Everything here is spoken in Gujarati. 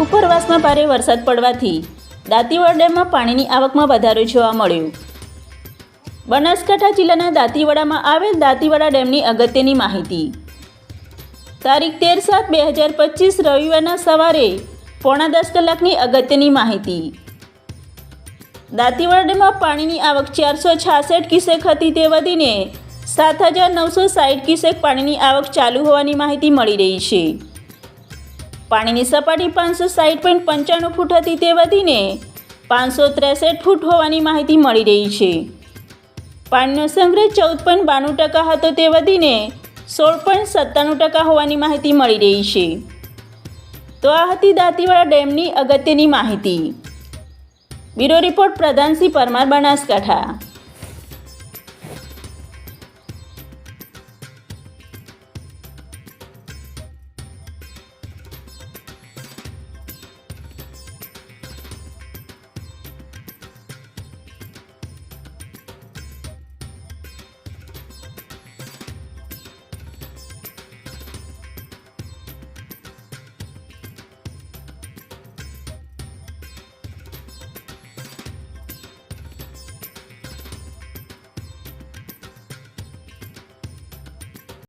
ઉપરવાસમાં ભારે વરસાદ પડવાથી દાંતીવાડા ડેમમાં પાણીની આવકમાં વધારો જોવા મળ્યો. બનાસકાંઠા જિલ્લાના દાંતીવાડામાં આવેલ દાંતીવાડા ડેમની અગત્યની માહિતી. તારીખ તેર સાત બે હજાર પચીસ રવિવારના સવારે પોણા દસ કલાકની અગત્યની માહિતી. દાંતીવાડા ડેમમાં પાણીની આવક ચારસો છાસઠ ક્યુસેક હતી તે વધીને સાત હજાર નવસો સાઠ ક્યુસેક પાણીની આવક ચાલુ હોવાની માહિતી મળી રહી છે. પાણીની સપાટી પાંચસો સાઠ પોઈન્ટ પંચાણું ફૂટ હતી તે વધીને પાંચસો ત્રેસઠ ફૂટ હોવાની માહિતી મળી રહી છે. પાણીનો સંગ્રહ ચૌદ પોઈન્ટ બાણું ટકા હતો તે વધીને સોળ પોઈન્ટ સત્તાણું ટકા હોવાની માહિતી મળી રહી છે. તો આ હતી દાંતીવાડા ડેમની અગત્યની માહિતી. Bureau report Pradhansinh Parmar Banaskantha.